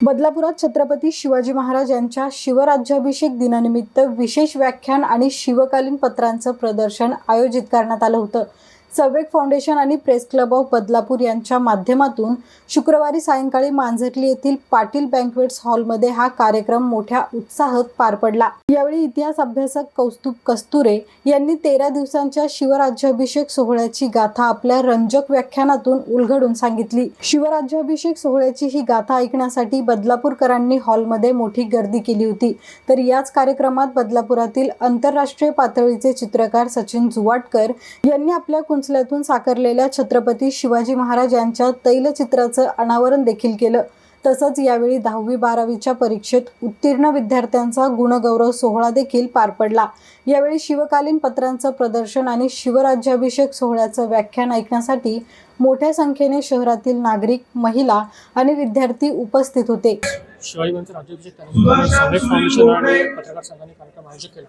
बदलापुरात छत्रपती शिवाजी महाराज यांच्या शिवराज्याभिषेक दिनानिमित्त विशेष व्याख्यान आणि शिवकालीन पत्रांचं प्रदर्शन आयोजित करण्यात आलं होतं. सवेक फाउंडेशन आणि प्रेस क्लब ऑफ बदलापूर यांच्या माध्यमातून शुक्रवारी सायंकाळी मांझरली येथील पाटील बँकवेट्स हॉलमध्ये हा कार्यक्रम मोठ्या उत्साहात पार पडला. यावेळी इतिहास अभ्यासक कौस्तुभ कस्तुरे यांनी तेरा दिवसांच्या शिवराज्याभिषेक सोहळ्याची गाथा आपल्या रंजक व्याख्यानातून उलगडून सांगितली. शिवराज्याभिषेक सोहळ्याची ही गाथा ऐकण्यासाठी बदलापूरकरांनी हॉलमध्ये मोठी गर्दी केली होती. तर याच कार्यक्रमात बदलापुरातील आंतरराष्ट्रीय पातळीचे चित्रकार सचिन जुवाटकर यांनी आपल्या कुंचल्यातून साकारलेल्या छत्रपती शिवाजी महाराज यांच्या तैलचित्राचं अनावरण देखील केलं. तसंच यावेळी दहावी बारावीच्या परीक्षेत उत्तीर्ण विद्यार्थ्यांचा गुणगौरव सोहळा देखील पार पडला. यावेळी शिवकालीन पत्रांचं प्रदर्शन आणि शिवराज्याभिषेक सोहळ्याचं व्याख्यान ऐकण्यासाठी मोठ्या संख्येने शहरातील नागरिक महिला आणि विद्यार्थी उपस्थित होते. शिवाजी राज्याभिषेक फाउंडेशन आणि पत्रकार संघाने कार्यक्रम आयोजित केला.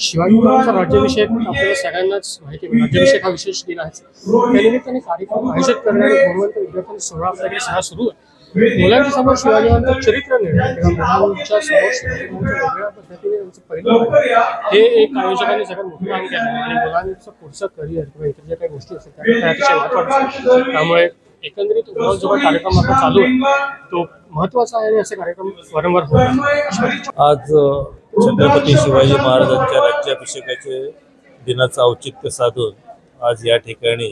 शिवाजी महाराजांचा राज्याभिषेक आपल्याला सगळ्यांनाच माहिती आहे. राज्याभिषेक हा विशेष दिन आहे. त्यानिमित्ताने कार्यक्रम आयोजित करणारे गुणवंत विद्यार्थ्यांनी सोळा आपल्याकडे सहा सुरू आहे. मुलांच्या समोर शिवाजी चरित्र निर्णय मुलांच्या समोर वेगळ्या पद्धतीने त्यांचं पहिलं हे एक आयोजकांनी सगळ्यात मोठं काम केलं आणि मुलांचं पुढचं करिअर किंवा इतर ज्या काही गोष्टी असतात त्या अतिशय महत्त्वाच्या त्यामुळे एकंदरीत जो काही कार्यक्रम आपला चालू आहे तो महत्त्वाचा आहे आणि असे कार्यक्रम वारंवार होत आज छत्रपती शिवाजी महाराजांच्या राज्याभिषेकाचे दिनाचं औचित्य साधून आज या ठिकाणी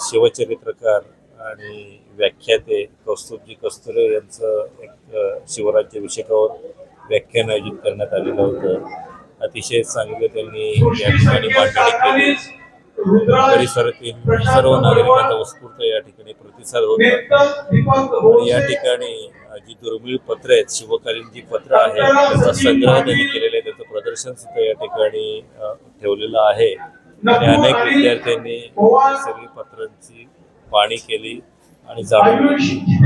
शिवचरित्रकार आणि व्याख्याते कौस्तुभजी कस्तुरे यांचं एक शिवराज्याभिषेकावर व्याख्यान आयोजित करण्यात आलेलं होतं. अतिशय चांगलं त्यांनी या ठिकाणी मांडणी केली. परिसरातील सर्व नागरिकांचा उत्स्फूर्त या ठिकाणी प्रतिसाद होता. आणि या ठिकाणी जी दुर्मिळ पत्र आहेत शिवकालीन जी पत्र आहेत त्याचा संग्रह त्यांनी केलेला आहे त्याचं प्रदर्शन सुद्धा या ठिकाणी ठेवलेलं आहे. आणि अनेक विद्यार्थ्यांनी सगळी पत्रांची पाणी केली आणि जाणून